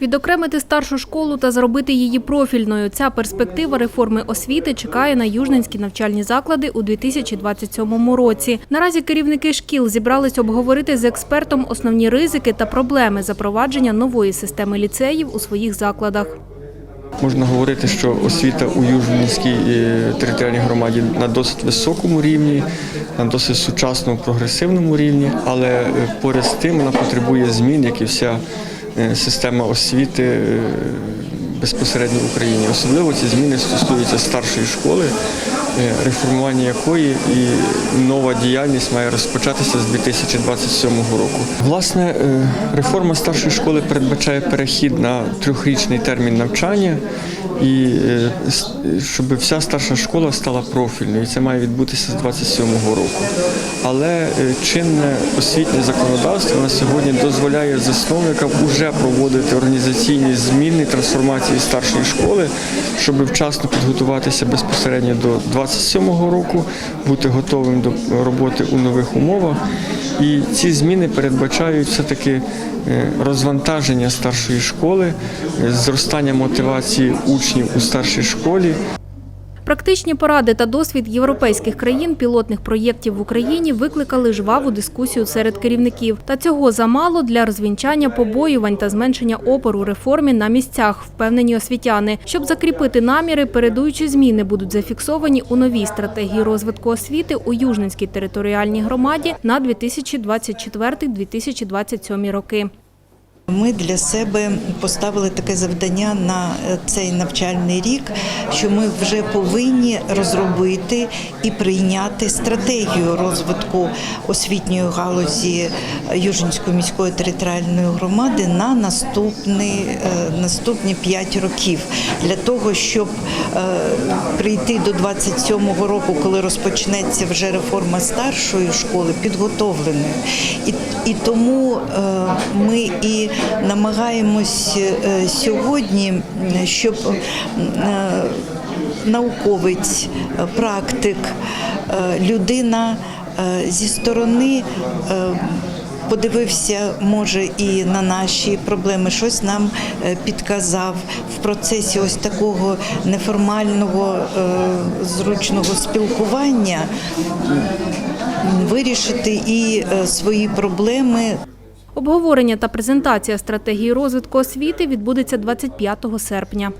Відокремити старшу школу та зробити її профільною. Ця перспектива реформи освіти чекає на южненські навчальні заклади у 2027 році. Наразі керівники шкіл зібрались обговорити з експертом основні ризики та проблеми запровадження нової системи ліцеїв у своїх закладах. Можна говорити, що освіта у Южненській е, територіальній громаді на досить високому рівні, на досить сучасному прогресивному рівні, але е, поряд з тим вона потребує змін, як і вся е, система освіти безпосередньо в Україні. Особливо ці зміни стосуються старшої школи, реформування якої і нова діяльність має розпочатися з 2027 року. Власне, е, реформа старшої школи передбачає перехід на трьохрічний термін навчання і е, щоб вся старша школа стала профільною. І це має відбутися з 27 року. Але е, чинне освітнє законодавство на сьогодні дозволяє засновникам уже проводити організаційні зміни, трансформації старшої школи, щоб вчасно підготуватися безпосередньо до 27 року, бути готовим до роботи у нових умовах. І ці зміни передбачають все-таки е, розвантаження старшої школи, е, зростання мотивації учнів у старшій школі. Практичні поради та досвід європейських країн пілотних проєктів в Україні викликали жваву дискусію серед керівників. Та цього замало для розвінчання побоювань та зменшення опору реформі на місцях, впевнені освітяни. Щоб закріпити наміри, передуючі зміни будуть зафіксовані у новій стратегії розвитку освіти у Южненській територіальній громаді на 2024-2027 роки. Ми для себе поставили таке завдання на е, цей навчальний рік, що ми вже повинні розробити і прийняти стратегію розвитку освітньої галузі Южинської міської територіальної громади на наступні, е, наступні 5 років для того, щоб е, прийти до 27-го року, коли розпочнеться вже реформа старшої школи, підготовленою. І, і тому е, ми і намагаємось е, сьогодні, щоб е, науковець, е, практик, людина зі сторони. Подивився, може, і на наші проблеми, щось нам підказав в процесі ось такого неформального зручного спілкування вирішити і свої проблеми Обговорення та презентація стратегії розвитку освіти відбудеться 25 серпня.